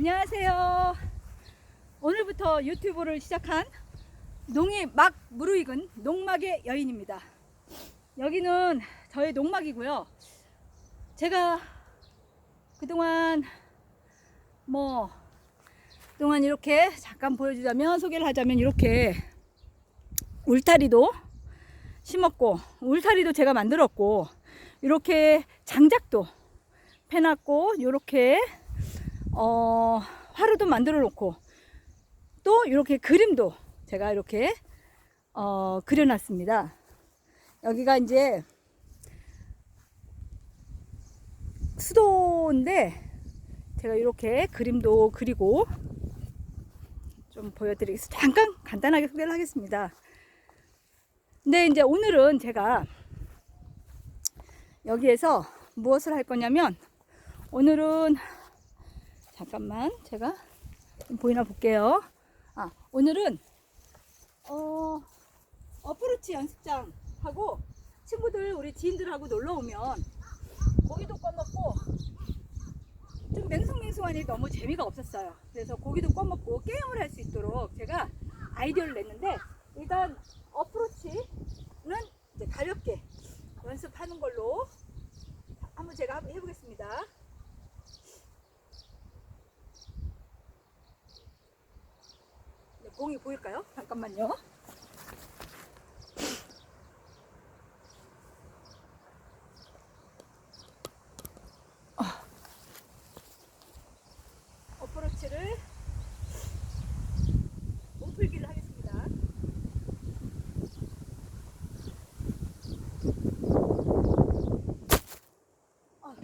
안녕하세요. 오늘부터 유튜브를 시작한 농이 막 무르익은 농막의 여인입니다. 여기는 저의 농막이고요. 제가 그동안 뭐 그동안 이렇게 잠깐 보여주자면 소개를 하자면 이렇게 울타리도 심었고 울타리도 제가 만들었고 이렇게 장작도 패놨고 이렇게 어, 화로도 만들어 놓고 또 이렇게 그림도 제가 이렇게 어, 그려놨습니다. 여기가 이제 수도인데 제가 이렇게 그림도 그리고 좀 보여드리겠습니다. 잠깐 간단하게 소개를 하겠습니다. 근데 이제 오늘은 제가 여기에서 무엇을 할 거냐면 오늘은 잠깐만 제가 좀 보이나 볼게요. 아 오늘은 어 어프로치 연습장 하고 친구들 우리 지인들하고 놀러 오면 고기도 꺼먹고 좀 맹숭맹숭하니 너무 재미가 없었어요. 그래서 고기도 꺼먹고 게임을 할 수 있도록 제가 아이디어를 냈는데 일단 어프로치는 이제 가볍게 연습하는 걸로 한번 제가 해보겠습니다. 네, 공이 보일까요? 잠깐만요. 아. 어프로치를 몸풀기를 하겠습니다. 아.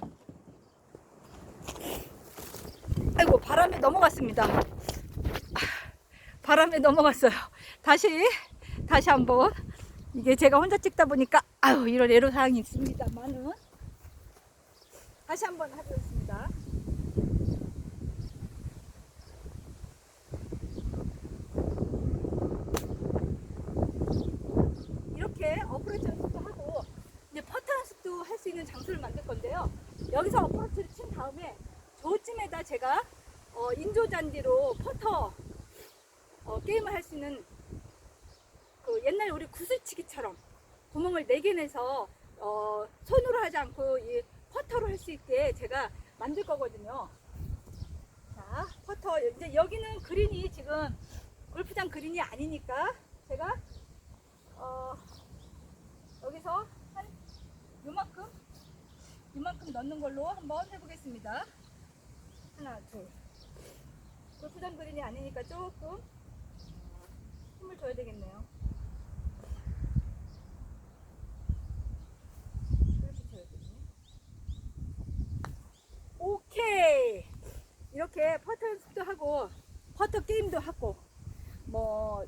아이고 바람에 넘어갔습니다. 아, 바람에 넘어갔어요. 다시 다시 한번 이게 제가 혼자 찍다 보니까 아유 이런 애로 사항이 있습니다만은 다시 한번 하겠습니다. 이렇게 어프로치 연습도 하고 이제 퍼터 연습도 할 수 있는 장소를 만들 건데요. 여기서 어프로치를 친 다음에 저쯤에다 제가 어, 인조 잔디로 퍼터 어, 게임을 할 수 있는 그 옛날 우리 구슬치기처럼 구멍을 네개 내서 어, 손으로 하지 않고 이 퍼터로 할 수 있게 제가 만들 거거든요. 자, 퍼터 이제 여기는 그린이 지금 골프장 그린이 아니니까 제가 어, 여기서 한 요만큼 요만큼 넣는 걸로 한번 해보겠습니다. 하나, 둘. 골프장 그린이 아니니까 조금 힘을 줘야 되겠네요. 이렇게 쳐야겠네. 오케이. 이렇게 퍼터 연습도 하고 퍼터 게임도 하고 뭐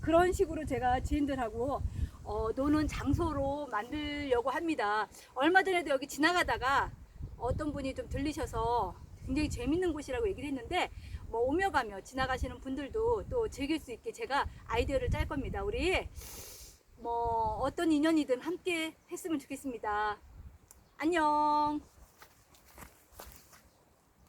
그런 식으로 제가 지인들하고 어, 노는 장소로 만들려고 합니다. 얼마 전에도 여기 지나가다가 어떤 분이 좀 들리셔서 굉장히 재밌는 곳이라고 얘기를 했는데 뭐 오며 가며 지나가시는 분들도 또 즐길 수 있게 제가 아이디어를 짤 겁니다. 우리 뭐 어떤 인연이든 함께 했으면 좋겠습니다. 안녕.